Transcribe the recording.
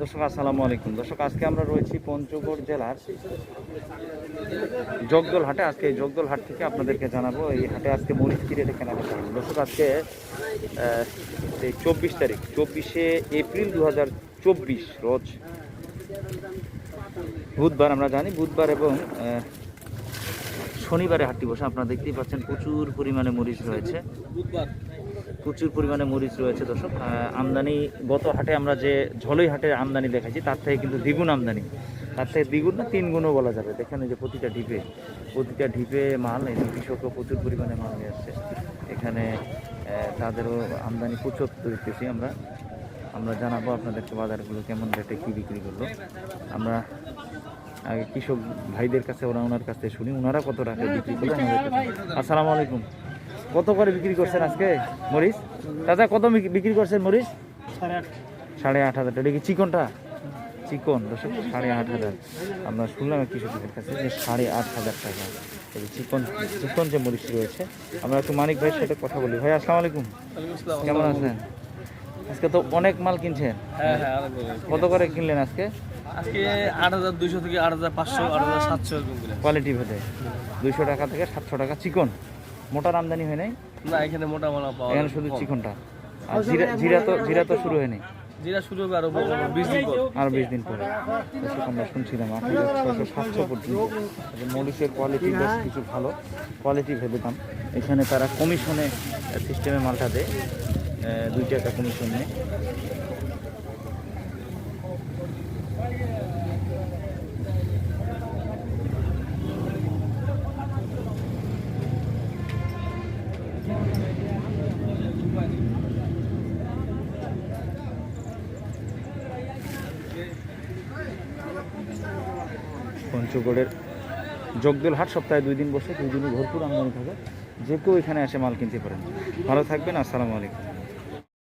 দর্শক, আসসালামু আলাইকুম। দর্শক, আজকে আমরা রয়েছি পঞ্চগড় জেলার জগদল হাটে। আজকে এই জগদল হাট থেকে আপনাদেরকে জানাব, এই হাটে আজকে মরিচ কি রেটে কেনা বেচা দর্শক, আজকে এই চব্বিশ তারিখ, চব্বিশে এপ্রিল দু হাজার চব্বিশ, রোজ বুধবার আমরা জানি, বুধবার এবং শনিবারে হাটটি বসে আপনারা দেখতেই পাচ্ছেন প্রচুর পরিমাণে মরিচ রয়েছে। প্রচুর পরিমাণে মরিচ রয়েছে, দর্শক। আমদানি, গত হাটে আমরা যে ঝলই হাটে আমদানি দেখাচ্ছি তার থেকে কিন্তু দ্বিগুণ আমদানি। তার থেকে দ্বিগুণ না তিন গুণও বলা যাবে। দেখেন যে প্রতিটা ঢিপে প্রতিটা ঢিপে মাল, এই যে কৃষকও প্রচুর পরিমাণে মাল নিয়ে আসছে। এখানে তাদেরও আমদানি প্রচুর দেখতেছি আমরা। আমরা জানাব আপনাদেরকে বাজারগুলো কেমন রেটে কী বিক্রি করল। আমরা আগে কৃষক ভাইদের কাছে, ওরা ওনার কাছে শুনি, ওনারা কত টাকা বিক্রি করে আসসালামু আলাইকুম। কত করে বিক্রি করছেন আজকে মরিচ? দাদা কত বিক- বিক্রি করছেন মরিচ? সাড়ে আট। হাজার এটা কি চিকনটা? চিকন দর্শক সাড়ে আট হাজার। আমরা শুনলাম কৃষকদের কাছে যে সাড়ে আট হাজার টাকা। এই চিকন চিকন যে মরিচ রয়েছে আমরা একটু মানিক ভাইয়ের সাথে কথা বলি। ভাই আসসালামু আলাইকুম। কেমন আছেন? আজকে তো অনেক মাল কিনছেন। হ্যাঁ হ্যাঁ। কত করে কিনলেন আজকে? আজকে আট হাজার দুইশো থেকে আট হাজার পাঁচশো আট হাজার সাতশো কোয়ালিটি ভেদে। দুইশো টাকা থেকে সাতশো টাকা চিকন। মোটার আমদানি হয় নাই? না এখানে মোটা মালা পাওয়া এখানে শুধু। চিকনটা। আর জিরা জিরা তো জিরা তো শুরু হয়নি। যেটা শুরু হবে আরও বিশ দিন পর। আর বিশ দিন পরে। আমরা শুনছিলাম আট হাজার ছয়শো সাতশো পর্যন্ত মরিচের কোয়ালিটি বেশ কিছু ভালো। কোয়ালিটি ভেবে দাম। এখানে তারা কমিশনে সিস্টেমে মালটা দেয়। দুই টাকা কমিশন নেয় পঞ্চগড়ের জগদল হাট সপ্তাহে দুই দিন বসে, দুই দিনই ভরপুর আমদানি থাকে। যে কেউ এখানে এসে মাল কিনতে পারেন। ভালো থাকবেন, আসসালামু আলাইকুম।